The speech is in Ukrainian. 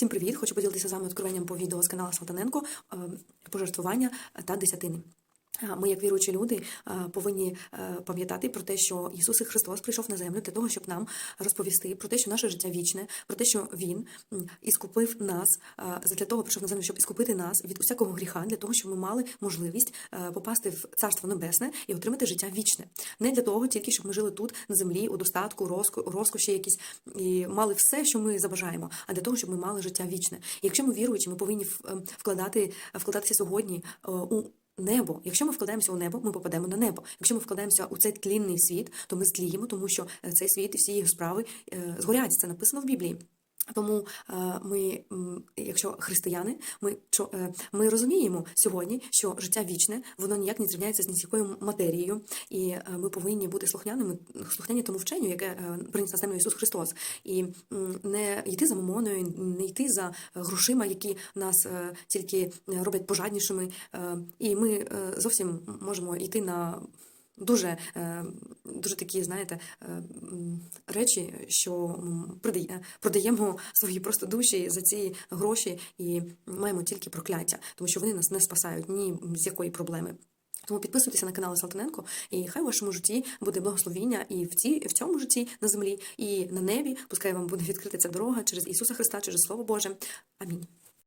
Всім привіт! Хочу поділитися з вами відкриванням по відео з каналу Салтаненко е, пожертвування та десятини. Ми, як віруючі люди, повинні е, пам'ятати про те, що Ісус Христос прийшов на землю для того, щоб нам розповісти про те, що наше життя вічне, про те, що Він іскупив нас, для того прийшов на землю, щоб іскупити нас від усякого гріха, для того, щоб ми мали можливість е, попасти в Царство Небесне і отримати життя вічне. Не для того, тільки щоб ми жили тут на землі у достатку, розко- розкоші якісь і мали все, що ми забажаємо, а для того, щоб ми мали життя вічне. І якщо ми віруючі, ми повинні в- е, вкладати вкладатися сьогодні у небо. Якщо ми вкладаємося у небо, ми попадемо на небо. Якщо ми вкладаємося у цей тлінний світ, то ми зтліємо, тому що е, цей світ і всі його справи е, згорять. Це написано в Біблії. Тому е, ми, якщо християни, ми, чо- е, ми розуміємо сьогодні, що життя вічне, воно ніяк не зрівняється з ніякою матерією, і е, ми повинні бути слухняними, слухняні тому вченню, яке приніс на землю Ісус Христос, і не йти за мамоною, не йти за грошима, які нас тільки роблять пожаднішими, і ми зовсім можемо йти на дуже, е, дуже такі, знаєте, е, речі, що продаємо свої просто душі за ці гроші і маємо тільки прокляття, тому що вони нас не спасають ні з якої проблеми. Тому підписуйтеся на канал Салтаненко, і хай у вашому житті буде благословіння і в ці, в цьому житті на землі, і на небі. Пускай вам буде відкрита ця дорога через Ісуса Христа, через Слово Боже. Амінь.